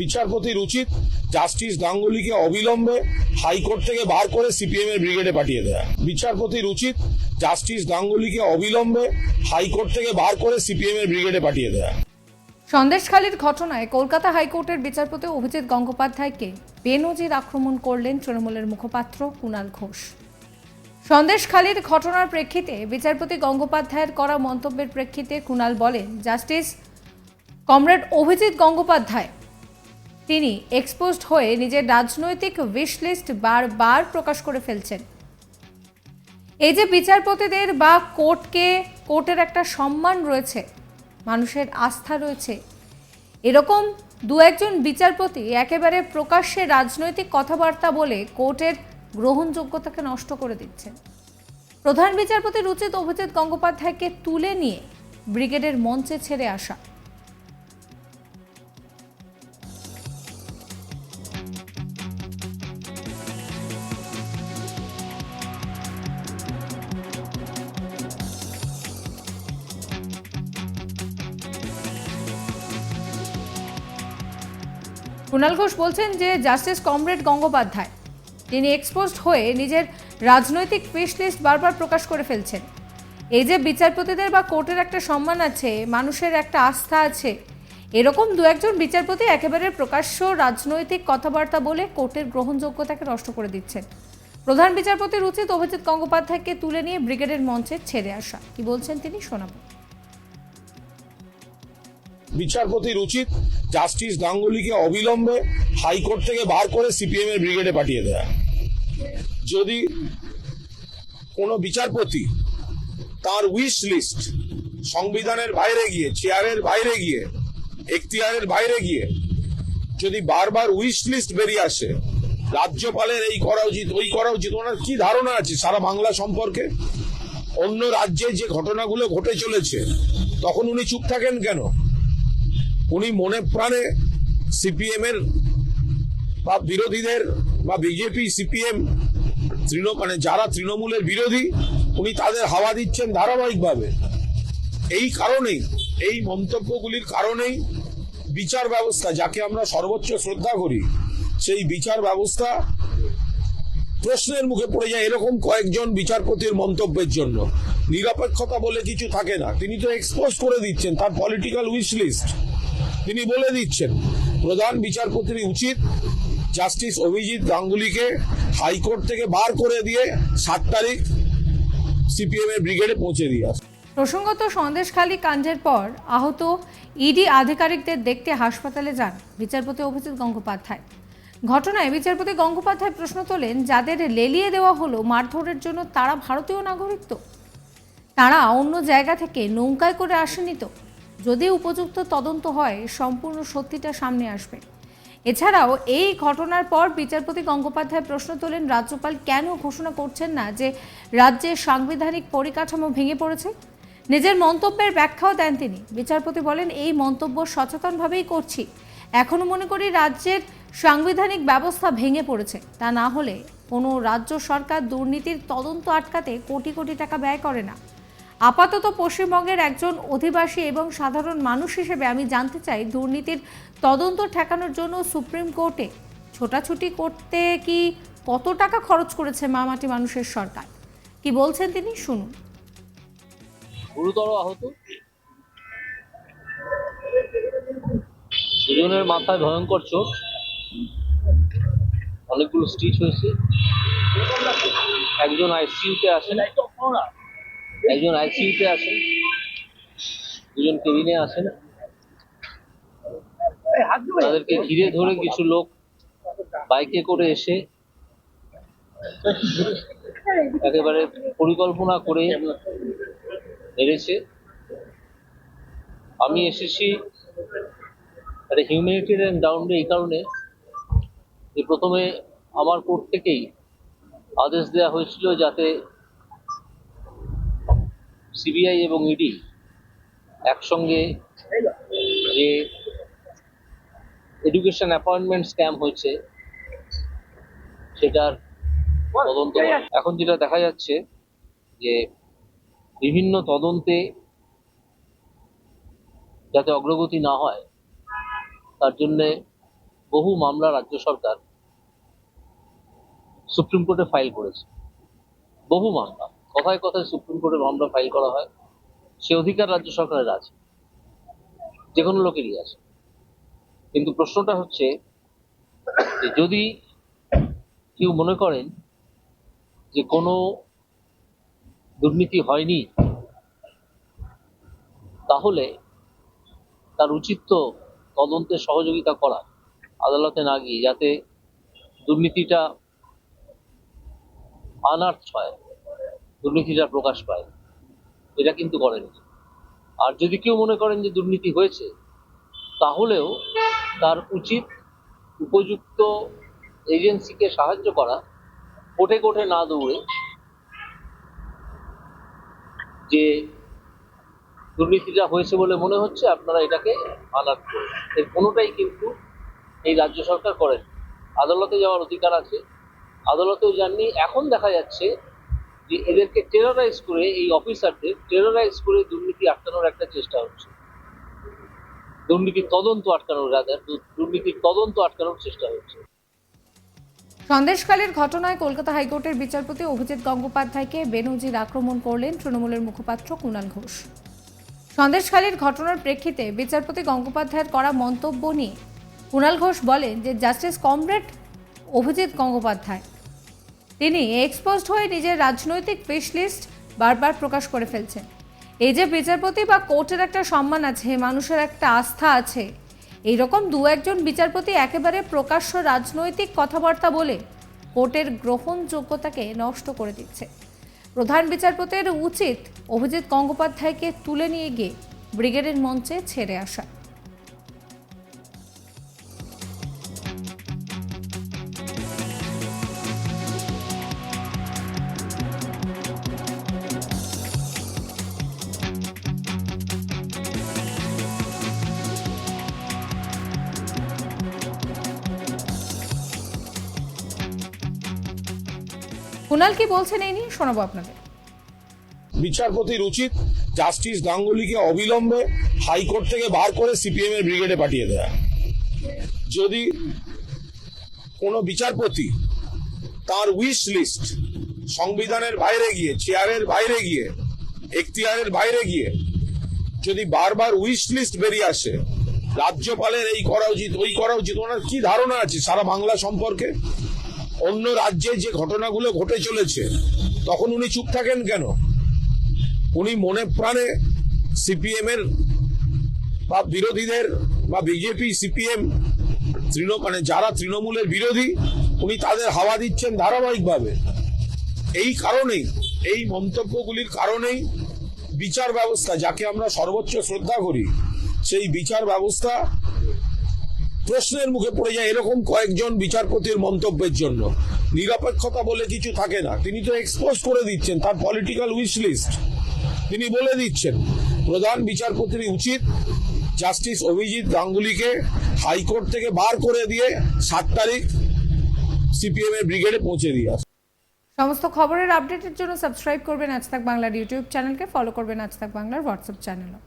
বিচারপতির উচিত জাস্টিস গাঙ্গুলিকে অবিলম্বে হাইকোর্ট থেকে বার করে সিপিএম এর ব্রিগেডে পাঠিয়ে দেয়া। বিচারপতির উচিত জাস্টিস গাঙ্গুলিকে অবিলম্বে হাইকোর্ট থেকে বার করে সিপিএম এর ব্রিগেডে পাঠিয়ে দেয়া। সন্দেশখালীর ঘটনায় কলকাতা হাইকোর্টের বিচারপতি অভিজিৎ গঙ্গোপাধ্যায়কে বেনজির আক্রমণ করলেন তৃণমূলের মুখপাত্র কুণাল ঘোষ। সন্দেশখালীর ঘটনার প্রেক্ষিতে বিচারপতি গঙ্গোপাধ্যায়ের করা মন্তব্যের প্রেক্ষিতে কুণাল বলেন, জাস্টিস কমরেড অভিজিৎ গঙ্গোপাধ্যায় তিনি এক্সপোজড হয়ে নিজের রাজনৈতিক উইশ লিস্ট বারবার প্রকাশ করে ফেলছেন। এই যে বিচারপতিদের বা কোর্টকে, কোর্টের একটা সম্মান রয়েছে, মানুষের আস্থা রয়েছে, এরকম দু একজন বিচারপতি একেবারে প্রকাশ্যে রাজনৈতিক কথাবার্তা বলে কোর্টের গ্রহণযোগ্যতাকে নষ্ট করে দিচ্ছেন। প্রধান বিচারপতির উচিত অভিজিৎ গঙ্গোপাধ্যায়কে তুলে নিয়ে ব্রিগেডের মঞ্চে ছেড়ে আসা। কুণাল ঘোষ বলছেন যে জাস্টিস কমরেড গঙ্গোপাধ্যায়, তিনি এক্সপোজড হয়ে নিজের রাজনৈতিক পেশ লিস্ট বারবার প্রকাশ করে ফেলছেন। এই যে বিচারপতিদের বা কোর্টের একটা সম্মান আছে, মানুষের একটা আস্থা আছে, এরকম দু একজন বিচারপতি একেবারে প্রকাশ্য রাজনৈতিক কথাবার্তা বলে কোর্টের গ্রহণযোগ্যতাকে নষ্ট করে দিচ্ছেন। প্রধান বিচারপতির উচিত অভিজিৎ গঙ্গোপাধ্যায়কে তুলে নিয়ে ব্রিগেডের মঞ্চে ছেড়ে আসা। কি বলছেন তিনি শোনাবো। বিচারপতির উচিত জাস্টিস গাঙ্গুলিকে অবিলম্বে হাইকোর্ট থেকে বার করে সিপিএম এর ব্রিগেডে পাঠিয়ে দেয়া। যদি কোনো বিচারপতি তার উইশ লিস্ট সংবিধানের বাইরে গিয়ে চেয়ারের বাইরে গিয়ে, এখতিয়ারের বাইরে গিয়ে যদি বারবার উইশ লিস্ট বেরিয়ে আসে, রাজ্যপালের এই করা উচিত, ওই করা উচিত, ওনার কি ধারণা আছে সারা বাংলা সম্পর্কে? অন্য রাজ্যে যে ঘটনাগুলো ঘটে চলেছে, তখন উনি চুপ থাকেন কেন? উনি মনে প্রাণে সিপিএম এর বা বিরোধীদের বা বিজেপি সিপিএম তৃণ মানে যারা তৃণমূলের বিরোধী, উনি তাদের হাওয়া দিচ্ছেন ধারাবাহিকভাবে। এই কারণেই, এই মন্তব্যগুলির কারণেই বিচার ব্যবস্থা, যাকে আমরা সর্বোচ্চ শ্রদ্ধা করি, সেই বিচার ব্যবস্থা প্রশ্নের মুখে পড়ে যায় এরকম কয়েকজন বিচারপতির মন্তব্যের জন্য। নিরপেক্ষতা বলে কিছু থাকে না। তিনি তো এক্সপোজ করে দিচ্ছেন, তার পলিটিক্যাল উইশ লিস্ট তিনি বলে দিচ্ছেন, প্রধান বিচারপতির উচিত জাস্টিস অভিজিৎ গাঙ্গুলিকে হাইকোর্ট থেকে বার করে দিয়ে সাত তারিখ সিপিএম এর ব্রিগেডে পৌঁছে দিয়ে আসে প্রসঙ্গত সন্দেশখালী কাণ্ডের পর আহত ইডি আধিকারিকদের দেখতে হাসপাতালে যান বিচারপতি অভিজিৎ গঙ্গোপাধ্যায়। ঘটনায় বিচারপতি গঙ্গোপাধ্যায় প্রশ্ন তোলেন, যাদের লেলিয়ে দেওয়া হলো মারধরের জন্য তারা ভারতীয় নাগরিক তো? তারা অন্য জায়গা থেকে নৌকায় করে আসেনি তো? যদি উপযুক্ত তদন্ত হয়, সম্পূর্ণ সত্যিটা সামনে আসবে। এছাড়াও, এই ঘটনার পর বিচারপতি গঙ্গোপাধ্যায় প্রশ্ন তোলেন, রাজ্যপাল কেন ঘোষণা করছেন না যে রাজ্যের সাংবিধানিক পরিকাঠামো ভেঙে পড়েছে? নিজের মন্তব্যের ব্যাখ্যাও দেন তিনি। বিচারপতি বলেন, এই মন্তব্য সচেতনভাবেই করছি। এখনও মনে করি রাজ্যের সাংবিধানিক ব্যবস্থা ভেঙে পড়েছে। তা না হলে কোনো রাজ্য সরকার দুর্নীতির তদন্ত আটকাতে কোটি কোটি টাকা ব্যয় করে না। আপাতত পশ্চিমবঙ্গের একজন অধিবাসী এবং সাধারণ মানুষ হিসেবে আমি জানতে চাই, দুর্নীতির তদন্ত ঠেকানোর জন্য সুপ্রিম কোর্টে ছোটাছুটি করতে কি কত টাকা খরচ করেছে মামাটি মানুষের সরকার? কি বলছেন তিনি? শুনুন। গুরুতর আহত। দুজনের মাথায় ভয়ঙ্কর চোট। অনেকগুলো স্টিচ হয়েছে। একজন আইসিইউতে আছেন একজন আইসিইউতে আছেন দুজন কেবিনে আছেন তাদেরকে ঘিরে ধরে কিছু লোক বাইকে করে এসে একেবারে পরিকল্পনা করে মেরেছে। আমি এসেছি একটা হিউম্যানিটেরিয়ান গ্রাউন্ডে এই কারণে যে প্রথমে আমার কোর্ট থেকেই আদেশ দেওয়া হয়েছিল যাতে সিবিআই এবং ইডি একসঙ্গে যে এডুকেশন অ্যাপয়েন্টমেন্ট স্ক্যাম হয়েছে, সেটার তদন্ত এখন যেটা দেখা যাচ্ছে যে বিভিন্ন তদন্তে যাতে অগ্রগতি না হয়, তার জন্যে বহু মামলা রাজ্য সরকার সুপ্রিম কোর্টে ফাইল করেছে। বহু মামলা। কথায় কথায় সুপ্রিম কোর্টে মামলা ফাইল করা হয়, সে অধিকার রাজ্য সরকারের আছে। যে কোনো লোকেরই আছে। কিন্তু প্রশ্নটা হচ্ছে যদি কেউ মনে করেন যে কোনো দুর্নীতি হয়নি, তাহলে তার উচিত তো তদন্তে সহযোগিতা করা, আদালতে না গিয়ে, যাতে দুর্নীতিটা আনার্থ হয়। দুর্নীতিটা প্রকাশ পায়, এটা কিন্তু করেনি। আর যদি কেউ মনে করেন যে দুর্নীতি হয়েছে, তাহলেও তার উচিত উপযুক্ত এজেন্সিকে সাহায্য করা, কোটে কোটে না দৌড়ে যে দুর্নীতিটা হয়েছে বলে মনে হচ্ছে, আপনারা এটাকে আলাদ করুন। এর কোনোটাই কিন্তু এই রাজ্য সরকার করেন। আদালতে যাওয়ার অধিকার আছে। আদালতেও যাননি। এখন দেখা যাচ্ছে যে এদেরকে টেরোরাইজ করে এই অফিসারদের টেরোরাইজ করে দুর্নীতি আটকানোর একটা চেষ্টা হচ্ছে। দুর্নীতির তদন্ত আটকানোর রাদার দুর্নীতির তদন্ত আটকানোর চেষ্টা হচ্ছে। সন্দেশকালের ঘটনায় কলকাতা হাইকোর্টের বিচারপতি অভিজিৎ গঙ্গোপাধ্যায়কে বেনজির আক্রমণ করলেন তৃণমূলের মুখপাত্র কুণাল ঘোষ। সন্দেশখালীর ঘটনার প্রেক্ষিতে বিচারপতি গঙ্গোপাধ্যায়ের করা মন্তব্য নিয়ে কুণাল ঘোষ বলেন যে, জাস্টিস কমরেড, অভিজিৎ গঙ্গোপাধ্যায় তিনি এক্সপোজড হয়ে নিজের রাজনৈতিক উইশ লিস্ট বারবার প্রকাশ করে ফেলছেন। এই যে বিচারপতি বা কোর্টের একটা সম্মান আছে, মানুষের একটা আস্থা আছে, এইরকম দু একজন বিচারপতি একেবারে প্রকাশ্য রাজনৈতিক কথাবার্তা বলে কোর্টের গ্রহণযোগ্যতাকে নষ্ট করে দিচ্ছে। প্রধান বিচারপতির উচিত অভিজিৎ গঙ্গোপাধ্যায়কে তুলে নিয়ে গিয়ে ব্রিগেডের মঞ্চে ছেড়ে আসা। কুণাল কি বলছেন এই নিয়ে? শোনাবো আপনাদের। বিচারপতির উচিত জাস্টিস গাঙ্গুলিকে অবিলম্বে হাইকোর্ট থেকে বার করে সিপিএম এর ব্রিগেডে পাঠিয়ে দেয়া। যদি কোনো বিচারপতি তার উইশ লিস্ট সংবিধানের বাইরে গিয়ে চেয়ারের বাইরে গিয়ে, এখতিয়ারের বাইরে গিয়ে যদি বারবার উইশ লিস্ট বেরিয়ে আসে, রাজ্যপালের এই করা উচিত ওই করা উচিত ওনার কি ধারণা আছে সারা বাংলা সম্পর্কে? অন্য রাজ্যে যে ঘটনাগুলো ঘটে চলেছে, তখন উনি চুপ থাকেন কেন? উনি মনে প্রাণে সিপিএম এর বা বিরোধীদের বা বিজেপি, সিপিএম তৃণ মানে যারা তৃণমূলের বিরোধী, উনি তাদের হাওয়া দিচ্ছেন ধারাবাহিকভাবে। এই কারণেই, এই মন্তব্যগুলির কারণেই বিচার ব্যবস্থা, যাকে আমরা সর্বোচ্চ শ্রদ্ধা করি, সেই বিচার ব্যবস্থা প্রশ্নের মুখে পড়ে যায় এরকম কয়েকজন বিচারপতির মন্তব্যের জন্য। নিরপেক্ষতা বলে কিছু থাকে না। তিনি তো এক্সপোজ করে দিচ্ছেন, তার পলিটিক্যাল উইশ লিস্ট তিনি বলে দিচ্ছেন, প্রধান বিচারপতির উচিত জাস্টিস অভিজিৎ গাঙ্গুলিকে হাইকোর্ট থেকে বার করে দিয়ে সাত তারিখ সিপিএম এর ব্রিগেডে পৌঁছে দিয়ে আসা। সমস্ত খবরের আপডেটের জন্য সাবস্ক্রাইব করবেন আজ তাক বাংলার ইউটিউব চ্যানেলকে ফলো করবেন আজ তাক বাংলার হোয়াটসঅ্যাপ চ্যানেলও